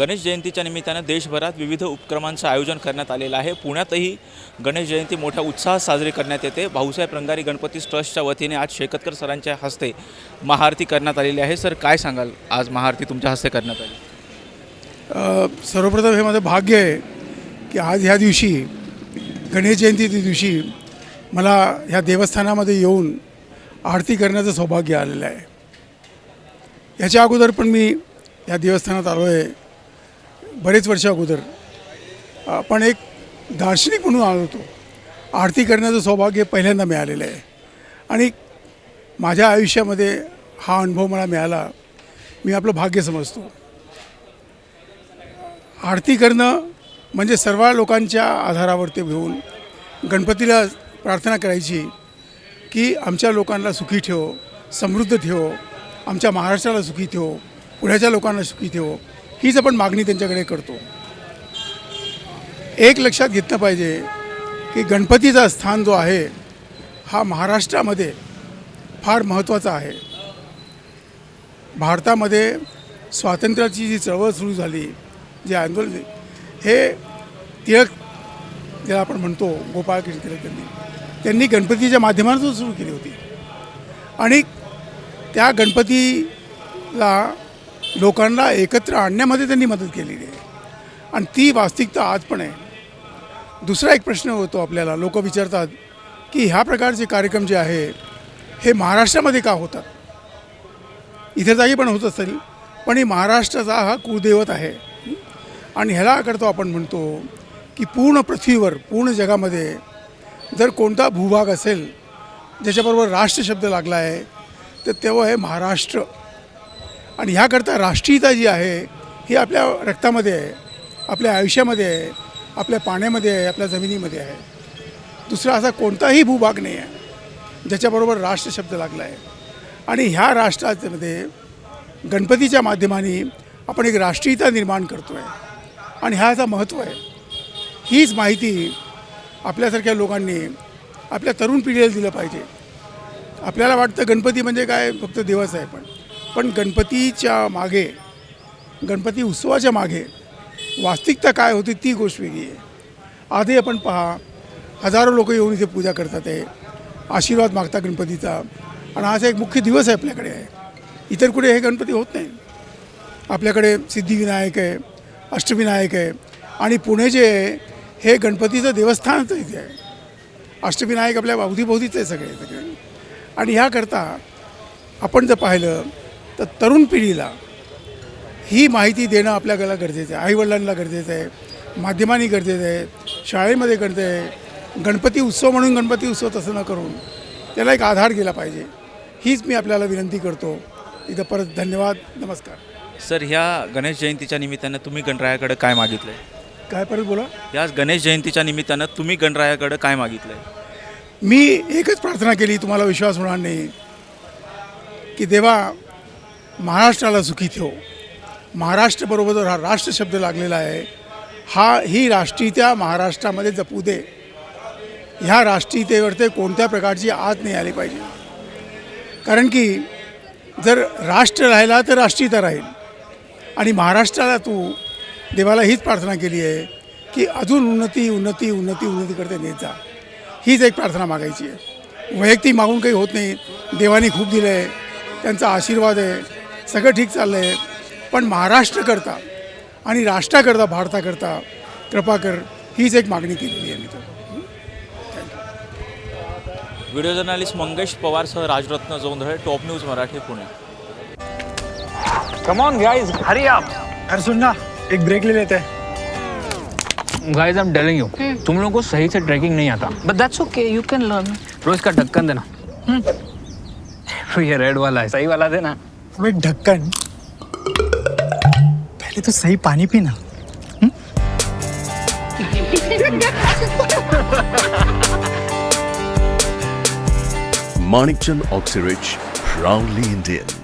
गणेश जयंतीच्या निमित्तानं देशभरात विविध उपक्रमांचं आयोजन करण्यात आलेलं आहे. पुण्यातही गणेश जयंती मोठ्या उत्साहात साजरी करण्यात येते. भाऊसाहेब रंगारी गणपती ट्रस्टच्या वतीने आज शेकतकर सरांच्या हस्ते महाआरती करण्यात आलेली आहे. सर काय सांगाल? आज महाआरती तुमच्या हस्ते करण्यात आली. सर्वप्रथम हे माझं भाग्य आहे की आज ह्या दिवशी गणेश जयंतीच्या दिवशी मला ह्या देवस्थानामध्ये येऊन आरती करण्याचं सौभाग्य आलेलं आहे. याच्या अगोदर पण मी या देवस्थानात आलो आहे. बरेच वर्ष अगोदर. आपण पण एक दार्शनिक म्हणून आलो होतो. आरती करण्याचं सौभाग्य पहिल्यांदा मिळालेलं आहे. आणि माझ्या आयुष्यामध्ये हा अनुभव मला मिळाला. मी आपलं भाग्य समजतो. आरती करणं म्हणजे सर्व लोकांच्या आधारावर ते घेऊन गणपतीला प्रार्थना करायची की आमच्या लोकांना सुखी ठेव समृद्ध ठेव आमच्या महाराष्ट्राला सुखी ठेव पुण्याच्या लोकांना सुखी ठेव. हीच आपण मागणी त्यांच्याकडे करतो. एक लक्षात घेतलं पाहिजे की गणपतीचा स्थान जो आहे हा महाराष्ट्रामध्ये फार महत्त्वाचा आहे. भारतामध्ये स्वातंत्र्याची जी चळवळ सुरू झाली जे आंदोलन हे टिळक ज्याला आपण म्हणतो गोपाळकृष्ण टिळक यांनी त्यांनी गणपतीच्या माध्यमातून सुरू केली होती. आणि त्या गणपतीला लोकांना एकत्र आणण्यामध्ये त्यांनी मदत केलेली आहे. आणि ती वास्तविकता आज पण आहे. दुसरा एक प्रश्न होतो आपल्याला. लोक विचारतात की ह्या प्रकारचे कार्यक्रम जे आहे हे महाराष्ट्रामध्ये का होतात? इथे जागी पण होत असेल पण ही महाराष्ट्राचा हा कुलदैवत आहे. आणि ह्याला करतो आपण म्हणतो की पूर्ण पृथ्वीवर पूर्ण जगामध्ये जर कोणता भूभाग असेल ज्याच्याबरोबर राष्ट्र शब्द लागला आहे तर तेव्हा हे महाराष्ट्र आणि ह्याकरता राष्ट्रीयता जी आहे ही आपल्या रक्तामध्ये आहे आपल्या आयुष्यामध्ये आहे आपल्या पाण्यामध्ये आहे आपल्या जमिनीमध्ये आहे. दुसरा असा कोणताही भूभाग नाही आहे ज्याच्याबरोबर राष्ट्र शब्द लागला आहे. आणि ह्या राष्ट्रामध्ये गणपतीच्या माध्यमाने आपण एक राष्ट्रीयता निर्माण करतो आहे आणि ह्याचा महत्त्व आहे. हीच माहिती आपल्यासारख्या लोकांनी आपल्या तरुण पिढीला दिलं पाहिजे. आपल्याला वाटतं गणपती म्हणजे काय? फक्त दिवस आहे पण. पण गणपतीच्या मागे गणपती उत्सवाच्या मागे वास्तविकता काय होती ती गोष्ट वेगळी आहे. आधी आपण पहा हजारो लोक येऊन इथे पूजा करतात आहे आशीर्वाद मागता गणपतीचा. आणि आज एक मुख्य दिवस आहे आपल्याकडे. आहे इतर कुठे हे गणपती होत नाही. आपल्याकडे सिद्धिविनायक आहे अष्टविनायक आहे आणि पुणे जे आहे हे गणपतीचं देवस्थानच इथे आहे. अष्टविनायक आपल्या अवधीभोवतीचं आहे सगळे सगळे. आणि ह्याकरता आपण जर पाहिलं तर तरुण पिढीला ही माहिती देणं आपल्याला गरजेचं आहे. आईवडिलांना गरजेचं आहे. माध्यमांनी गरजेचं आहे. शाळेमध्ये गरजेचं आहे. गणपती उत्सव म्हणून गणपती उत्सव तसं न करून त्याला एक आधार गेला पाहिजे. हीच मी आपल्याला विनंती करतो. इथं परत धन्यवाद. नमस्कार. सर ह्या गणेश जयंतीच्या निमित्तानं तुम्ही गणरायाकडे काय मागितलं आहे काय परत बोला? या गणेश जयंतीच्या निमित्तानं तुम्ही गणरायाकडे काय मागितलं आहे मी एकच प्रार्थना केली तुम्हाला विश्वास होणार नाही की देवा महाराष्ट्राला सुखी ठेव. महाराष्ट्रबरोबर हा राष्ट्र शब्द लागलेला आहे. हा ही राष्ट्रीयता महाराष्ट्रामध्ये जपू दे. ह्या राष्ट्रीयतेवर ते कोणत्या प्रकारची आत नाही आली पाहिजे. कारण की जर राष्ट्र राहिला तर राष्ट्रीयता राहील. आणि महाराष्ट्राला तू देवाला हीच प्रार्थना केली आहे की अजून उन्नती उन्नती उन्नती उन्नती करते नेत जा. हीच एक प्रार्थना मागायची आहे. वैयक्तिक मागून काही होत नाही. देवाने खूप दिलं आहे त्यांचा आशीर्वाद आहे. सगळं ठीक चाललं आहे पण महाराष्ट्रकरता आणि राष्ट्राकरता भारताकरता कृपा कर हीच एक मागणी केलेली आहे मी तर. Video journalist Mangesh पवारसह Rajratna Jondhale top news Marathi Pune. Come on guys hurry up अरे सुन ना एक ब्रेक ले लेते. हैं guys I am telling you तुम लोगों को सही से ट्रैकिंग नहीं आता. But that's okay, you can learn. रोज का ढक्कन देना. ये रेड वाला है सही वाला देना. अबे ढक्कन पहले तो सही पानी पीना Manikchand Oxyrich, proudly Indian.